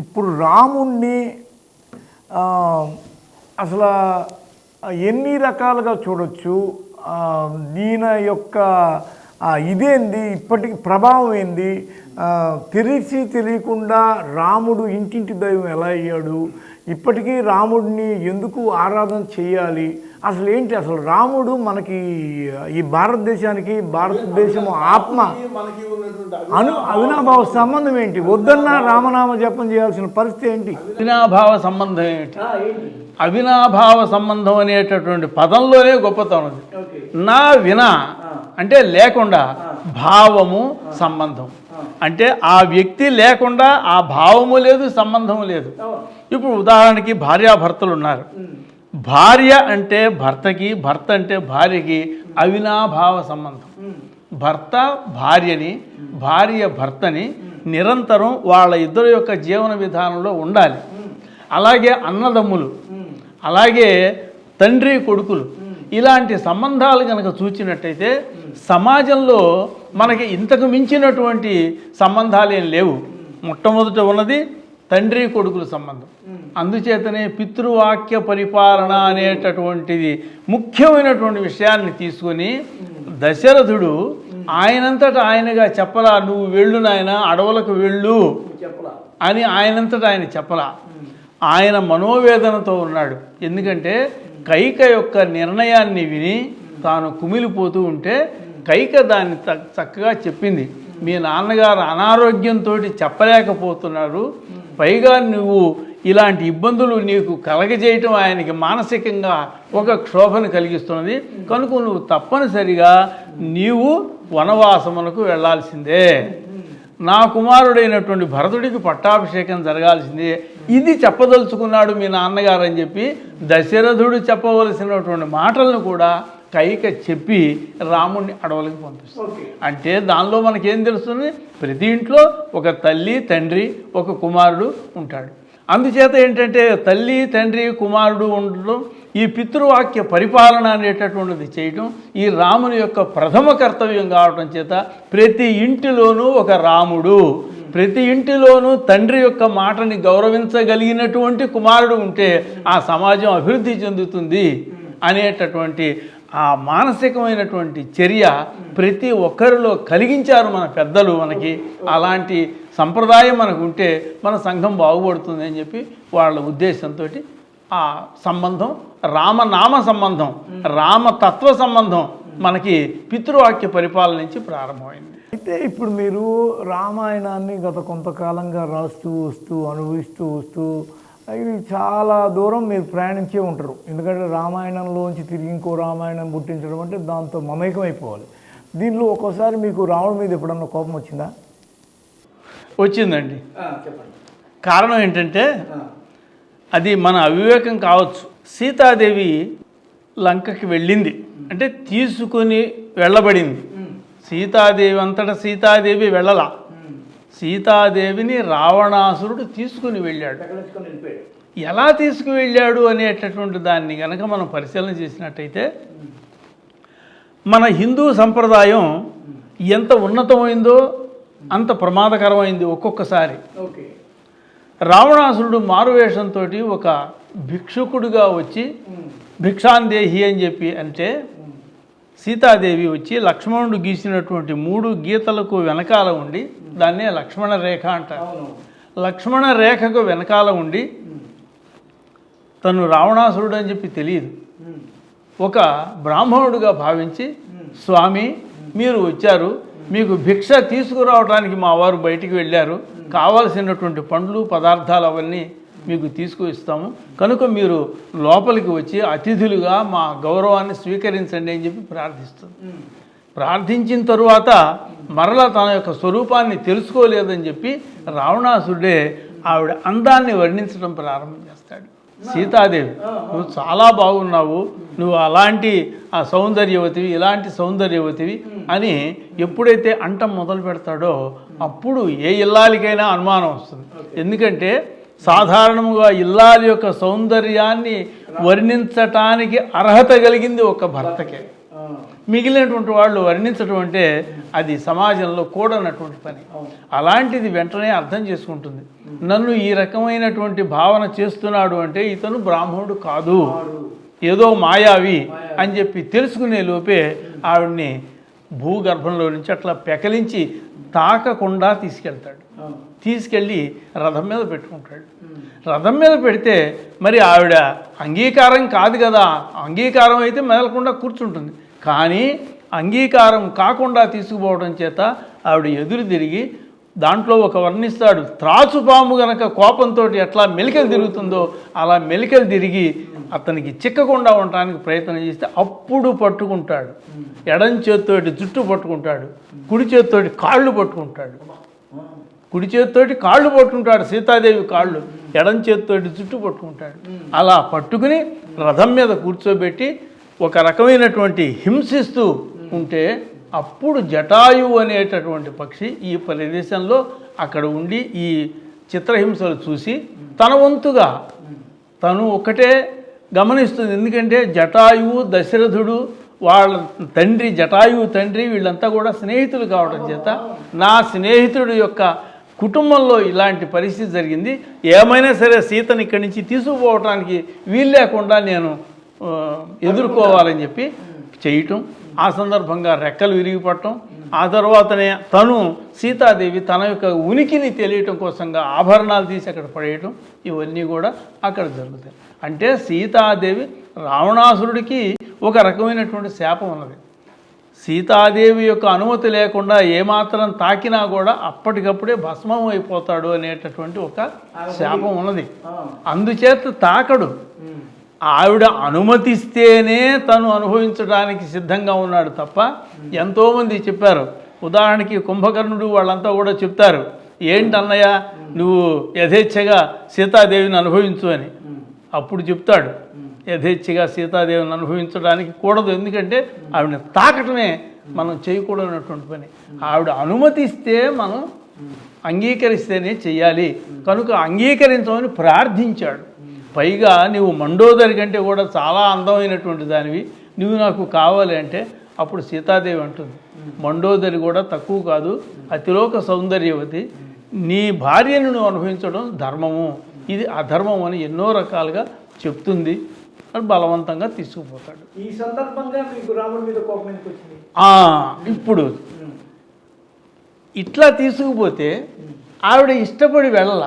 ఇప్పుడు రాముణ్ణి అసలు ఎన్ని రకాలుగా చూడొచ్చు? ఈయన దీని యొక్క ఇదేంది? ఇప్పటికి ప్రభావం ఏంది? తెలిసి తెలియకుండా రాముడు ఇంటింటి దైవం ఎలా అయ్యాడు? ఇప్పటికీ రాముడిని ఎందుకు ఆరాధన చేయాలి? అసలు ఏంటి? అసలు రాముడు మనకి ఈ భారతదేశానికి భారతదేశం ఆత్మ మనకి ఉన్నటువంటి అను అవినాభావ సంబంధం ఏంటి? వద్దన్న రామనామ జపం చేయాల్సిన పరిస్థితి ఏంటి? అవినాభావ సంబంధం ఏమిటి అవినాభావ సంబంధం అనేటటువంటి పదంలోనే గొప్పతనం ఉంది నా వినా అంటే లేకుండా భావము సంబంధం. అంటే ఆ వ్యక్తి లేకుండా ఆ భావము లేదు సంబంధము లేదు. ఇప్పుడు ఉదాహరణకి భార్యాభర్తలు ఉన్నారు. భార్య అంటే భర్తకి భర్త అంటే భార్యకి అవినాభావ సంబంధం. భర్త భార్యని భార్య భర్తని నిరంతరం వాళ్ళ ఇద్దరు యొక్క జీవన విధానంలో ఉండాలి. అలాగే అన్నదమ్ములు అలాగే తండ్రి కొడుకులు. ఇలాంటి సంబంధాలు కనుక చూచినట్టయితే సమాజంలో మనకి ఇంతకు మించినటువంటి సంబంధాలు ఏం లేవు మొట్టమొదట ఉన్నది తండ్రి కొడుకుల సంబంధం. అందుచేతనే పితృవాక్య పరిపాలన అనేటటువంటిది ముఖ్యమైనటువంటి విషయాన్ని తీసుకొని దశరథుడు ఆయనంతట ఆయనగా చెప్పలా నువ్వు వెళ్ళు నాయన అడవులకు వెళ్ళు అని ఆయనంతట ఆయన చెప్పలా. ఆయన మనోవేదనతో ఉన్నాడు. ఎందుకంటే కైక యొక్క నిర్ణయాన్ని విని తాను కుమిలిపోతూ ఉంటే కైక దాన్ని చక్కగా చెప్పింది. మీ నాన్నగారు అనారోగ్యంతో చెప్పలేకపోతున్నారు. పైగా నువ్వు ఇలాంటి ఇబ్బందులు నీకు కలగజేయటం ఆయనకి మానసికంగా ఒక క్షోభను కలిగిస్తున్నది. కనుక నువ్వు తప్పనిసరిగా నీవు వనవాసమునకు వెళ్ళాల్సిందే నా కుమారుడైనటువంటి భరతుడికి పట్టాభిషేకం జరగాల్సిందే. ఇది చెప్పదలుచుకున్నాడు మీ నాన్నగారు అని చెప్పి దశరథుడు చెప్పవలసినటువంటి మాటలను కూడా కైక చెప్పి రాముణ్ణి అడవులకు పంపిస్తుంది. అంటే దానిలో మనకేం తెలుస్తుంది? ప్రతి ఇంట్లో ఒక తల్లి తండ్రి ఒక కుమారుడు ఉంటాడు. అందుచేత ఏంటంటే తల్లి తండ్రి కుమారుడు ఉండడం ఈ పితృవాక్య పరిపాలన అనేటటువంటిది చేయటం ఈ రాముని యొక్క ప్రథమ కర్తవ్యం కావటం చేత ప్రతి ఇంటిలోనూ ఒక రాముడు ప్రతి ఇంటిలోనూ తండ్రి యొక్క మాటని గౌరవించగలిగినటువంటి కుమారుడు ఉంటే ఆ సమాజం అభివృద్ధి చెందుతుంది అనేటటువంటి ఆ మానసికమైనటువంటి చర్య ప్రతి ఒక్కరిలో కలిగించారు మన పెద్దలు మనకి. అలాంటి సంప్రదాయం మనకు ఉంటే మన సంఘం బాగుపడుతుంది అని చెప్పి వాళ్ళ ఉద్దేశంతో ఆ సంబంధం రామనామ సంబంధం రామతత్వ సంబంధం మనకి పితృవాక్య పరిపాలన నుంచి ప్రారంభమైంది. అయితే ఇప్పుడు మీరు రామాయణాన్ని గత కొంతకాలంగా రాస్తూ వస్తూ అనుభవిస్తూ వస్తూ ఇది చాలా దూరం మీరు ప్రయాణించే ఉంటారు. ఎందుకంటే రామాయణంలోంచి తిరిగి ఇంకో రామాయణం పుట్టించడం అంటే దాంతో మమేకం అయిపోవాలి. దీనిలో ఒక్కోసారి మీకు రావడం మీద ఎప్పుడన్నా కోపం వచ్చిందా? వచ్చిందండి. చెప్పండి. కారణం ఏంటంటే అది మన అవివేకం కావచ్చు. సీతాదేవి లంకకి వెళ్ళింది. అంటే తీసుకొని వెళ్ళబడింది. సీతాదేవి అంతటా సీతాదేవి వెళ్ళలా. సీతాదేవిని రావణాసురుడు తీసుకుని వెళ్ళాడు. ఎలా తీసుకువెళ్ళాడు అనేటటువంటి దాన్ని కనుక మనం పరిశీలన చేసినట్టయితే మన హిందూ సంప్రదాయం ఎంత ఉన్నతమైందో అంత ప్రమాదకరమైంది ఒక్కొక్కసారి. రావణాసురుడు మారువేషంతో ఒక భిక్షుకుడుగా వచ్చి భిక్షాందేహి అని చెప్పి అంటే సీతాదేవి వచ్చి లక్ష్మణుడు గీసినటువంటి మూడు గీతలకు వెనకాల ఉండి దాన్నే లక్ష్మణ రేఖ అంటారు. లక్ష్మణ రేఖకు వెనకాల ఉండి తను రావణాసురుడు అని చెప్పి తెలియదు. ఒక బ్రాహ్మణుడుగా భావించి స్వామి మీరు వచ్చారు. మీకు భిక్ష తీసుకురావడానికి మా వారు బయటికి వెళ్ళారు. కావలసినటువంటి పండ్లు పదార్థాలు అవన్నీ మీకు తీసుకువస్తాము. కనుక మీరు లోపలికి వచ్చి అతిథులుగా మా గౌరవాన్ని స్వీకరించండి అని చెప్పి ప్రార్థిస్తుంది. ప్రార్థించిన తరువాత మరలా తన యొక్క స్వరూపాన్ని తెలుసుకోలేదని చెప్పి రావణాసురుడే ఆవిడ అందాన్ని వర్ణించడం ప్రారంభం చేస్తాడు. సీతాదేవి నువ్వు చాలా బాగున్నావు. నువ్వు అలాంటి ఆ సౌందర్యవతివి ఇలాంటి సౌందర్యవతివి అని ఎప్పుడైతే అంటం మొదలు పెడతాడో అప్పుడు ఏ ఇల్లాలికైనా అనుమానం వస్తుంది. ఎందుకంటే సాధారణముగా ఇల్లాలి యొక్క సౌందర్యాన్ని వర్ణించటానికి అర్హత కలిగింది ఒక భర్తకే. మిగిలినటువంటి వాళ్ళు వర్ణించడం అంటే అది సమాజంలో కూడనటువంటి పని. అలాంటిది వెంటనే అర్థం చేసుకుంటుంది. నన్ను ఈ రకమైనటువంటి భావన చేస్తున్నాడు అంటే ఇతను బ్రాహ్మణుడు కాదు. ఏదో మాయావి అని చెప్పి తెలుసుకునే లోపే ఆవిడ్ని భూగర్భంలో నుంచి అట్లా పెకలించి తాకకుండా తీసుకెళ్తాడు. తీసుకెళ్ళి రథం మీద పెట్టుకుంటాడు. రథం మీద పెడితే మరి ఆవిడ అంగీకారం కాదు కదా అంగీకారం అయితే మెదలకుండా కూర్చుంటుంది. కానీ అంగీకారం కాకుండా తీసుకుపోవడం చేత ఆవిడ ఎదురు తిరిగి దాంట్లో ఒక వర్ణిస్తాడు త్రాచు పాము గనక కోపంతో ఎట్లా మెలికలు తిరుగుతుందో అలా మెలికలు తిరిగి అతనికి చిక్కకుండా ఉండటానికి ప్రయత్నం చేస్తే అప్పుడు పట్టుకుంటాడు. ఎడం చేత్తోటి జుట్టు పట్టుకుంటాడు కుడి చేత్తోటి కాళ్ళు పట్టుకుంటాడు. కుడి చేత్తోటి కాళ్ళు పట్టుకుంటాడు సీతాదేవి కాళ్ళు ఎడం చేత్తోటి జుట్టు పట్టుకుంటాడు. అలా పట్టుకుని రథం మీద కూర్చోబెట్టి ఒక రకమైనటువంటి హింసిస్తూ ఉంటే అప్పుడు జటాయువు అనేటటువంటి పక్షి ఈ ప్రదేశంలో అక్కడ ఉండి ఈ చిత్రహింసలు చూసి తన వంతుగా తను ఒక్కటే గమనిస్తుంది. ఎందుకంటే జటాయువు దశరథుడు వాళ్ళ తండ్రి జటాయువు తండ్రి వీళ్ళంతా కూడా స్నేహితులు కావడం చేత నా స్నేహితుడు యొక్క కుటుంబంలో ఇలాంటి పరిస్థితి జరిగింది. ఏమైనా సరే సీతని ఇక్కడి నుంచి తీసుకుపోవటానికి వీలు లేకుండా నేను ఎదుర్కోవాలని చెప్పి చేయటం ఆ సందర్భంగా రెక్కలు విరిగిపడటం ఆ తర్వాతనే తను సీతాదేవి తన యొక్క ఉనికిని తెలియటం కోసంగా ఆభరణాలు తీసి అక్కడ పడేయటం ఇవన్నీ కూడా అక్కడ జరుగుతాయి. అంటే సీతాదేవి రావణాసురుడికి ఒక రకమైనటువంటి శాపం ఉన్నది. సీతాదేవి యొక్క అనుమతి లేకుండా ఏమాత్రం తాకినా కూడా అప్పటికప్పుడే భస్మం అయిపోతాడు అనేటటువంటి ఒక శాపం ఉన్నది. అందుచేత తాకడు. ఆవిడ అనుమతిస్తేనే తను అనుభవించడానికి సిద్ధంగా ఉన్నాడు తప్ప ఎంతోమంది చెప్పారు. ఉదాహరణకి కుంభకర్ణుడు వాళ్ళంతా కూడా చెప్తారు. ఏంటి అన్నయ్య నువ్వు యథేచ్ఛగా సీతాదేవిని అనుభవించు అని. అప్పుడు చెప్తాడు. యథేచ్ఛగా సీతాదేవిని అనుభవించడానికి కూడదు. ఎందుకంటే ఆవిడని తాకటమే మనం చేయకూడనటువంటి పని. ఆవిడ అనుమతిస్తే మనం అంగీకరిస్తేనే చేయాలి కనుక అంగీకరించమని ప్రార్థించాడు. పైగా నువ్వు మండోదరి కంటే కూడా చాలా అందమైనటువంటి దానివి. నువ్వు నాకు కావాలి అంటే అప్పుడు సీతాదేవి అంటుంది. మండోదరి కూడా తక్కువ కాదు. అతిలోక సౌందర్యవతి. నీ భార్యను నువ్వు అనుభవించడం ధర్మము. ఇది అధర్మం అని ఎన్నో రకాలుగా చెప్తుంది. అని బలవంతంగా తీసుకుపోతాడు. ఈ సందర్భంగా మీకు రాముడి మీద కోపం ఎందుకు వచ్చింది? ఆ, ఇప్పుడు ఇట్లా తీసుకుపోతే ఆవిడ ఇష్టపడి వెళ్ళాల.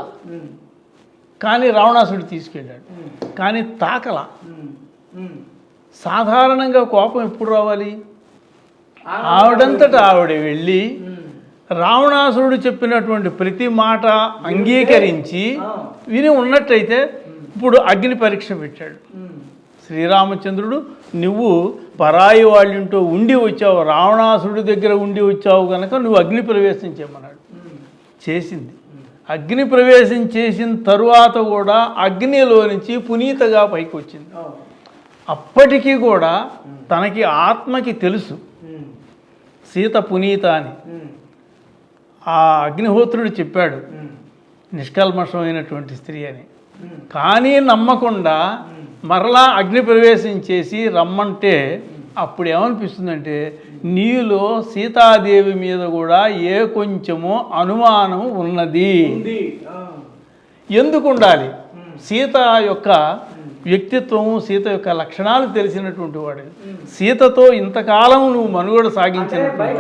కానీ రావణాసుడు తీసుకెళ్ళాడు. కానీ తాకల. సాధారణంగా కోపం ఎప్పుడు రావాలి? ఆవిడంతటా ఆవిడ వెళ్ళి రావణాసురుడు చెప్పినటువంటి ప్రతి మాట అంగీకరించి విని ఉన్నట్టయితే ఇప్పుడు అగ్ని పరీక్ష పెట్టాడు. శ్రీరామచంద్రుడు నువ్వు పరాయి వాళ్ళింటో ఉండి వచ్చావు రావణాసురుడి దగ్గర ఉండి వచ్చావు కనుక నువ్వు అగ్ని ప్రవేశం చేయమన్నాడు. చేసింది. అగ్ని ప్రవేశం చేసిన తరువాత కూడా అగ్నిలో నుంచి పునీతగా పైకి వచ్చింది అప్పటికీ కూడా తనకి ఆత్మకి తెలుసు. సీత పునీత అని. ఆ అగ్నిహోత్రుడు చెప్పాడు నిష్కల్మషమైనటువంటి స్త్రీ అని. కానీ నమ్మకుండా మరలా అగ్ని ప్రవేశం చేసి రమ్మంటే అప్పుడు ఏమనిపిస్తుందంటే నీలో సీతాదేవి మీద కూడా ఏ కొంచెమో అనుమానం ఉన్నది. ఎందుకు ఉండాలి సీత యొక్క వ్యక్తిత్వము సీత యొక్క లక్షణాలు తెలిసినటువంటి వాడు. సీతతో ఇంతకాలం నువ్వు మనుగడ సాగించినటువంటి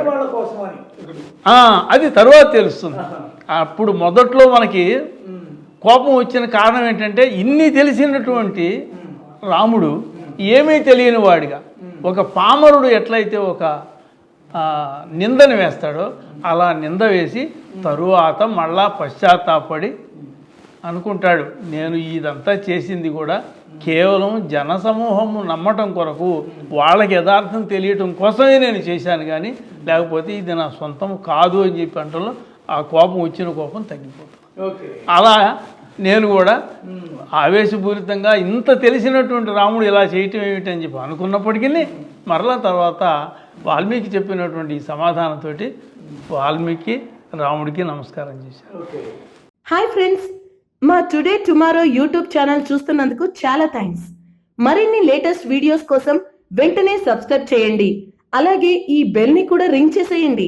అది తరువాత తెలుస్తుంది. అప్పుడు మొదట్లో మనకి కోపం వచ్చిన కారణం ఏంటంటే ఇన్ని తెలిసినటువంటి రాముడు ఏమీ తెలియని వాడిగా. ఒక పామరుడు ఎట్లయితే ఒక నిందని నిందను వేస్తాడో అలా నింద వేసి తరువాత మళ్ళా పశ్చాత్తాపడి అనుకుంటాడు. నేను ఇదంతా చేసింది కూడా కేవలం జనసమూహము నమ్మటం కొరకు వాళ్ళకి యథార్థం తెలియటం కోసమే నేను చేశాను కానీ లేకపోతే ఇది నా సొంతం కాదు అని చెప్పి అంటలో ఆ కోపం వచ్చిన కోపం తగ్గిపోతుంది. ఓకే. అలా నేను కూడా ఆవేశపూరితంగా ఇంత తెలిసినటువంటి రాముడు ఇలా చేయటం ఏమిటి అని చెప్పి అనుకున్నప్పటికీ మరలా తర్వాత వాల్మీకి చెప్పినటువంటి ఈ సమాధానంతో వాల్మీకి రాముడికి నమస్కారం చేశారు ఓకే. Hi friends. మా టుడే టుమారో యూట్యూబ్ ఛానల్ చూస్తున్నందుకు చాలా థ్యాంక్స్ మరిన్ని లేటెస్ట్ వీడియోస్ కోసం వెంటనే సబ్స్క్రైబ్ చేయండి. అలాగే ఈ బెల్ని కూడా రింగ్ చేసేయండి.